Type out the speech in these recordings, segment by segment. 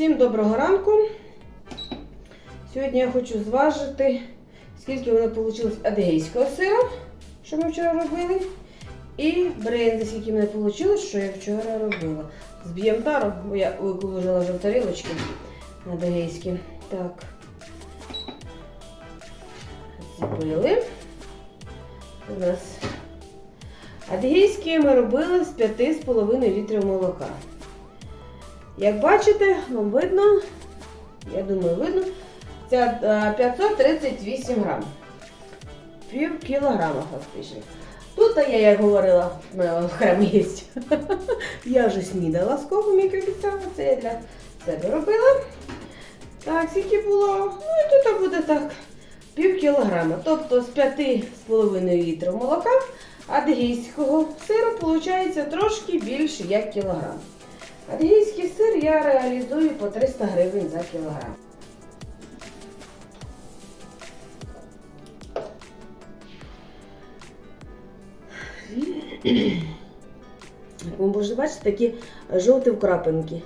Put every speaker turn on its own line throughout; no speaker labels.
Всім доброго ранку. Сьогодні я хочу зважити, скільки в мене вийшло адегейського сиру, що ми вчора робили. І бренди, скільки мене вийшло, що я вчора робила. Зб'ємо тару, бо я виложила вже в тарілочки адегейські. Так. Збили. У нас адегейські ми робили з 5,5 літрів молока. Як бачите, вам видно, я думаю, видно, це е, 538 грам. Пів кілограма фактично. Тут я, як говорила, окремо є. Я вже снідала з кого як обіцяла, це я для себе робила. Так, скільки було? Ну і тут буде так, пів кілограма. Тобто з 5,5 літрів молока адгейського сиру виходить трошки більше як кілограм. Адгейський сир я реалізую по 300 гривень за кілограм. Як ви можете бачити, такі жовті вкрапинки.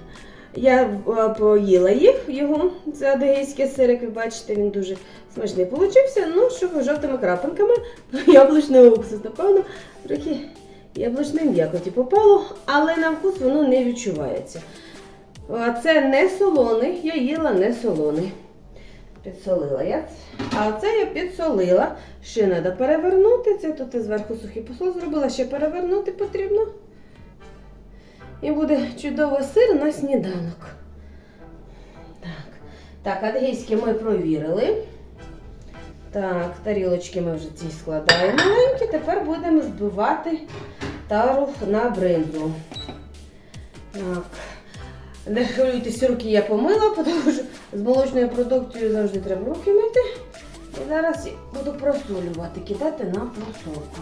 Я е, поїла їх, його, це адегейський сир, як ви бачите, він дуже смачний получився. Ну, що жовтими крапинками, яблучний уксус, напевно, трохи яблучної м'якоті попало, але на вкус воно не відчувається. Це не солоний, я їла не солоний. Підсолила я. А це я підсолила. Ще треба перевернути. Це тут і зверху сухий посол зробила, ще перевернути потрібно. І буде чудовий сир на сніданок. Так, так адгейські ми провірили. Так, тарілочки ми вже ці складаємо маленькі. Тепер будемо збивати тару на бринзу. Так. Не хвилюйтесь, руки я помила, тому що з молочною продукцією завжди треба руки мити. І зараз буду просолювати, кидати на просолку.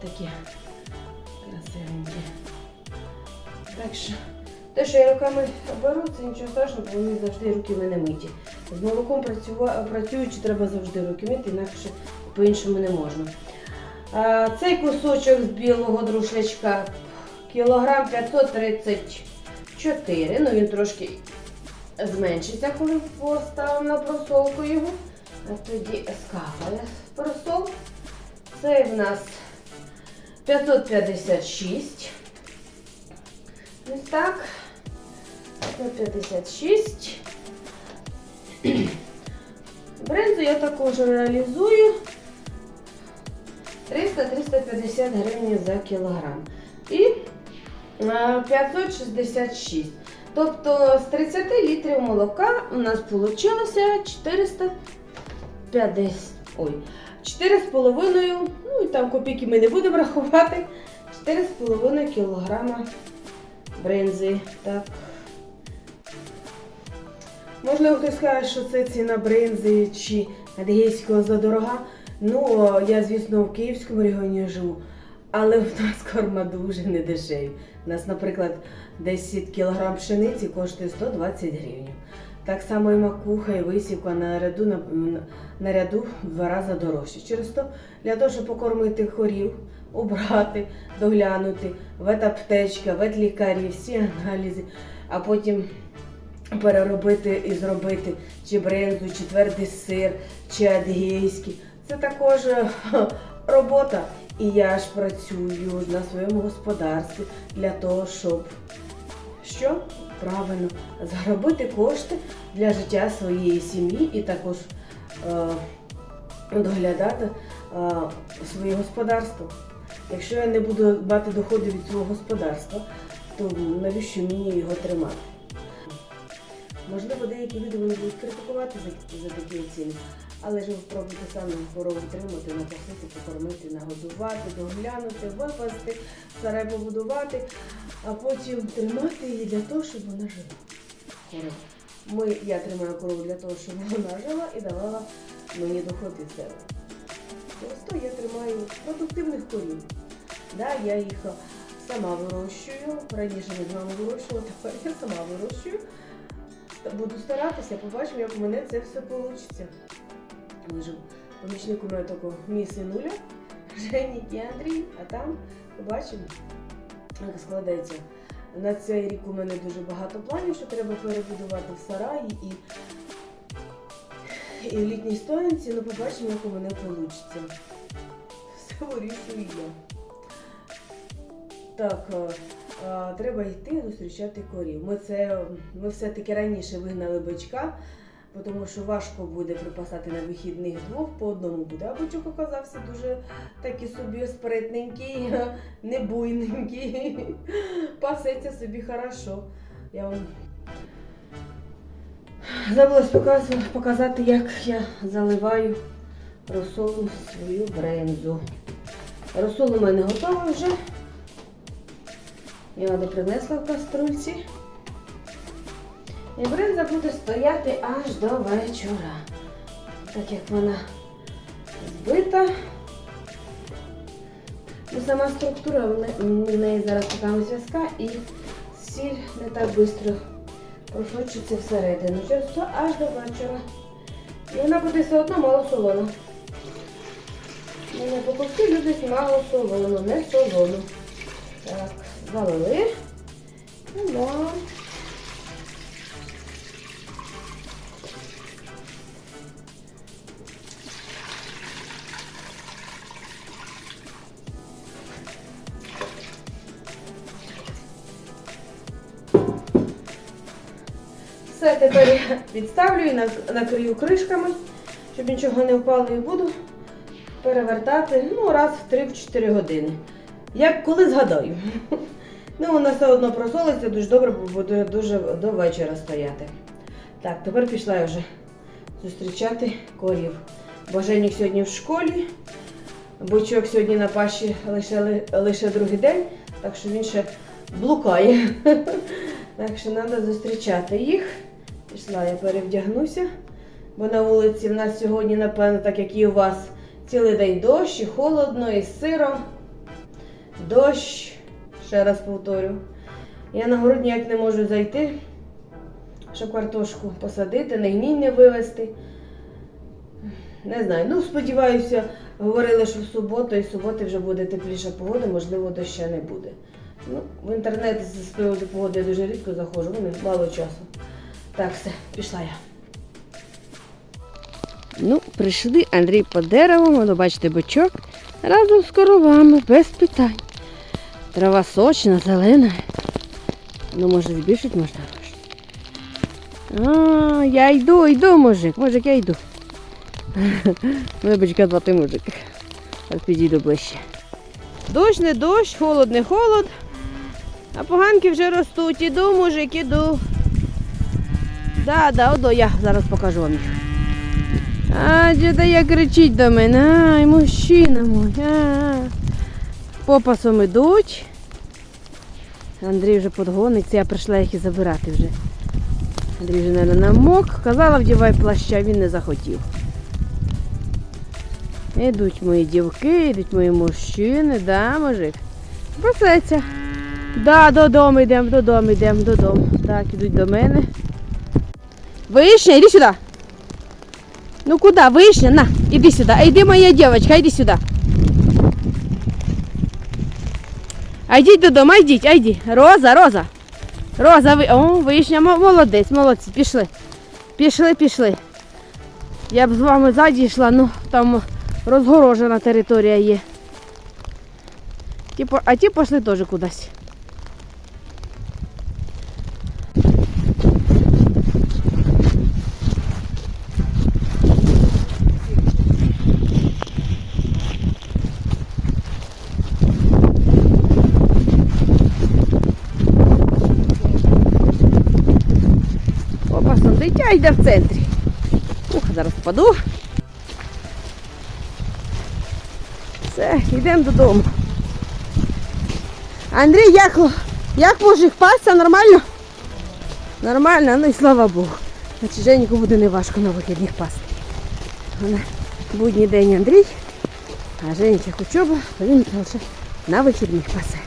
Такі красивенькі. Так що, те, що я руками беру, це нічого страшного, бо вони завжди руки в мене миті. З молоком працюючи, треба завжди руки мити, інакше по-іншому не можна. Цей кусочок з білого друшлячка кілограм 534. Ну він трошки зменшиться, коли поставимо на просолку його. А тоді скапає просол. Цей в нас 556. Ось так. 556. Брензу я також реалізую 300-350 гривень за кілограм. І е, 566. Тобто з 30 літрів молока у нас вийшло 450. Ой, 4,5, ну і там копійки ми не будемо рахувати. 4,5 кілограма бринзи. Так. Можливо, хтось скаже, що це ціна бринзи чи адегейського задорога. Ну, я, звісно, в Київському регіоні живу, але в нас корма дуже не дешеві. У нас, наприклад, 10 кг пшениці коштує 120 гривень. Так само і макуха, і висівка на ряду, на, на ряду в два рази дорожче. Через то для того, щоб покормити хорів, обрати, доглянути, ветаптечка, ветлікарі, всі аналізи, а потім переробити і зробити чи брензу, чи твердий сир, чи адгейський. Це також е, робота. І я ж працюю на своєму господарстві для того, щоб що правильно заробити кошти для життя своєї сім'ї і також е, доглядати е, своє господарство. Якщо я не буду мати доходи від свого господарства, то навіщо мені його тримати? Можливо, деякі люди вони будуть критикувати за, за такі ціни, але ж ви спробуйте самі корову тримати, напасити, покормити, нагодувати, доглянути, випасти, сарай побудувати, а потім тримати її для того, щоб вона жила. Корова. Ми, я тримаю корову для того, щоб вона жила і давала мені доход від себе. Просто я тримаю продуктивних корів. Да, я їх сама вирощую. Раніше ми з вами вирощували, тепер я сама вирощую. Буду старатися, побачимо, як у мене це все вийде. Лежу помічник у мене такого мій синуля, Жені і Андрій, а там побачимо, як складеться На цей рік у мене дуже багато планів, що треба перебудувати в сараї і, і в літній стоянці, ну побачимо, як у мене вийде. Все вирішую я. Так, е, е, треба йти зустрічати корів. Ми це ми все-таки раніше вигнали бичка, тому що важко буде припасати на вихідних двох по одному буде. А бичок оказався дуже такий собі спритненький, не буйненький. Пасеться собі хорошо. Я вам забулась показати, як я заливаю розсолу свою брензу. Розсол у мене готовий вже. Я принесла в каструльці. І бринза буде стояти аж до вечора. Так як вона збита. Ну, сама структура в неї зараз така зв'язка і сіль не так швидко просочиться всередину. Через аж до вечора. І вона буде все одно мало солона. Мене покупці люблять мало солону, не солону. Так, залили. Ну, да. Все, тепер відставлю і накрию кришками, щоб нічого не впало і буду перевертати ну, раз в 3-4 години. Як коли згадаю. Ну, вона все одно просолиться дуже добре, бо буде дуже до вечора стояти. Так, тепер пішла я вже зустрічати корів. Боженік сьогодні в школі. Бичок сьогодні на паші лише, лише другий день, так що він ще блукає. Так що треба зустрічати їх. Пішла я перевдягнуся, бо на вулиці в нас сьогодні, напевно, так як і у вас, цілий день дощ, і холодно, і сиро. Дощ, ще раз повторю. Я на город ніяк не можу зайти, щоб картошку посадити, не гній не вивезти. Не знаю. Ну, сподіваюся, говорили, що в суботу і в суботи вже буде тепліша погода, можливо, доща не буде. Ну, в інтернет з приводу погоди я дуже рідко заходжу, мало часу. Так, все, пішла я. Ну, прийшли Андрій по дереву, воно бачите, бичок, разом з коровами, без питань. Трава сочна, зелена. Ну, може, збільшити можна. А, я йду, йду, мужик, мужик, я йду. Бичка звати мужик. Зараз підійду ближче. Дощ не дощ, холод не холод. А поганки вже ростуть. Іду, мужик, іду. Да, да, одо, я зараз покажу вам їх. А, діда як кричить до мене. Ай, мужчина мой. А. Попасом ідуть. Андрій вже подгониться, я прийшла їх і забирати вже. Андрій вже, мабуть, намок. Казала, вдівай плаща, він не захотів. Ідуть мої дівки, йдуть мої мужчини, да, мужик? Пасеться. Да, додому йдемо, додому йдемо, додому. Так, ідуть до мене. Вишня, іди сюди. Ну куди? Вишня, на, іди сюди. А йди моя дівчинка, іди сюди. А йдіть додому, а йдіть, а йдіть. Роза, Роза. Роза, ви... О, вишня, мо- молодець, молодці, пішли. Пішли, пішли. Я б з вами ззаді йшла, ну там розгорожена територія є. Ті, по- а ті пішли теж кудись. Дитя йде в центрі. Ух, зараз впаду. Все, йдемо додому. Андрій, як, як мужик пасся? Нормально? Нормально, ну і слава Богу. Значить, Женіку буде неважко на вихідних пасти. Вона будній день Андрій, а Женька учоба, він лише на вихідних пасе.